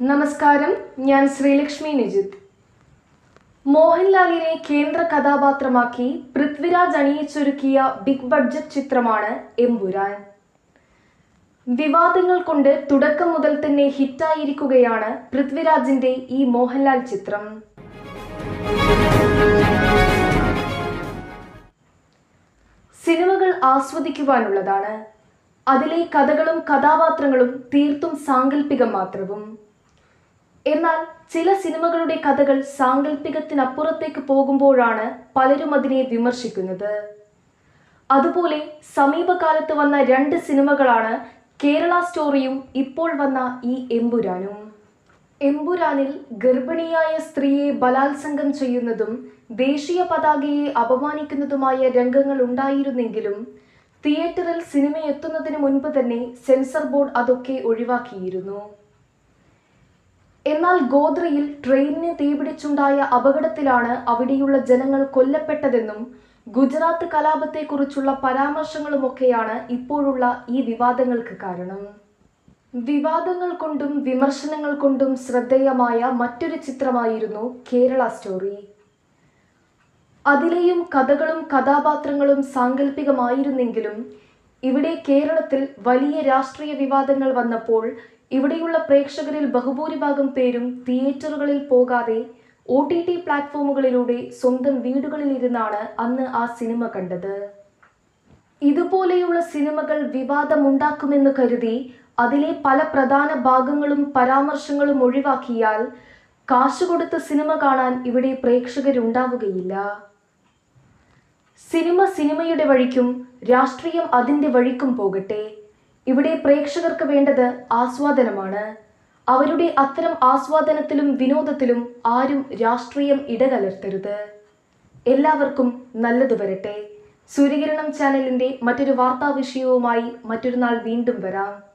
നമസ്കാരം ഞാൻ ശ്രീലക്ഷ്മി നിജിത്ത് മോഹൻലാലിനെ കേന്ദ്ര കഥാപാത്രമാക്കി പൃഥ്വിരാജ് അണിയിച്ചൊരുക്കിയ ബിഗ് ബഡ്ജറ്റ് ചിത്രമാണ് എമ്പുരാൻ. വിവാദങ്ങൾ കൊണ്ട് തുടക്കം മുതൽ തന്നെ ഹിറ്റായിരിക്കുകയാണ് പൃഥ്വിരാജിന്റെ ഈ മോഹൻലാൽ ചിത്രം. സിനിമകൾ ആസ്വദിക്കുവാനുള്ളതാണ്. അതിലെ കഥകളും കഥാപാത്രങ്ങളും തീർത്തും സാങ്കല്പികം മാത്രവും. എന്നാൽ ചില സിനിമകളുടെ കഥകൾ സാങ്കല്പികത്തിനപ്പുറത്തേക്ക് പോകുമ്പോഴാണ് പലരും അതിനെ വിമർശിക്കുന്നത്. അതുപോലെ സമീപകാലത്ത് വന്ന രണ്ട് സിനിമകളാണ് കേരള സ്റ്റോറിയും ഇപ്പോൾ വന്ന ഈ എമ്പുരാനും. എമ്പുരാനിൽ ഗർഭിണിയായ സ്ത്രീയെ ബലാത്സംഗം ചെയ്യുന്നതും ദേശീയ പതാകയെ അപമാനിക്കുന്നതുമായ രംഗങ്ങൾ ഉണ്ടായിരുന്നെങ്കിലും തിയേറ്ററിൽ സിനിമ എത്തുന്നതിന് മുൻപ് തന്നെ സെൻസർ ബോർഡ് അതൊക്കെ ഒഴിവാക്കിയിരുന്നു. എന്നാൽ ഗോദ്രയിൽ ട്രെയിനിന് തീപിടിച്ചുണ്ടായ അപകടത്തിലാണ് അവിടെയുള്ള ജനങ്ങൾ കൊല്ലപ്പെട്ടതെന്നും ഗുജറാത്ത് കലാപത്തെക്കുറിച്ചുള്ള പരാമർശങ്ങളുമൊക്കെയാണ് ഇപ്പോഴുള്ള ഈ വിവാദങ്ങൾക്ക് കാരണം. വിവാദങ്ങൾ കൊണ്ടും വിമർശനങ്ങൾ കൊണ്ടും ശ്രദ്ധേയമായ മറ്റൊരു ചിത്രമായിരുന്നു കേരള സ്റ്റോറി. അതിലെയും കഥകളും കഥാപാത്രങ്ങളും സാങ്കല്പികമായിരുന്നെങ്കിലും ഇവിടെ കേരളത്തിൽ വലിയ രാഷ്ട്രീയ വിവാദങ്ങൾ വന്നപ്പോൾ ഇവിടെയുള്ള പ്രേക്ഷകരിൽ ബഹുഭൂരിഭാഗം പേരും തിയേറ്ററുകളിൽ പോകാതെ ഒ ടി ടി പ്ലാറ്റ്ഫോമുകളിലൂടെ സ്വന്തം വീടുകളിലിരുന്നാണ് അന്ന് ആ സിനിമ കണ്ടത്. ഇതുപോലെയുള്ള സിനിമകൾ വിവാദമുണ്ടാക്കുമെന്ന് കരുതി അതിലെ പല പ്രധാന ഭാഗങ്ങളും പരാമർശങ്ങളും ഒഴിവാക്കിയാൽ കാശ് കൊടുത്ത് സിനിമ കാണാൻ ഇവിടെ പ്രേക്ഷകരുണ്ടാവുകയില്ല. സിനിമ സിനിമയുടെ വഴിക്കും രാഷ്ട്രീയം അതിന്റെ വഴിക്കും പോകട്ടെ. ഇവിടെ പ്രേക്ഷകർക്ക് വേണ്ടത് ആസ്വാദനമാണ്. അവരുടെ അത്തരം ആസ്വാദനത്തിലും വിനോദത്തിലും ആരും രാഷ്ട്രീയം ഇടകലർത്തരുത്. എല്ലാവർക്കും നല്ലത് വരട്ടെ. സൂര്യകിരണം ചാനലിന്റെ മറ്റൊരു വാർത്താ വിഷയവുമായി മറ്റൊരു നാൾ വീണ്ടും വരാം.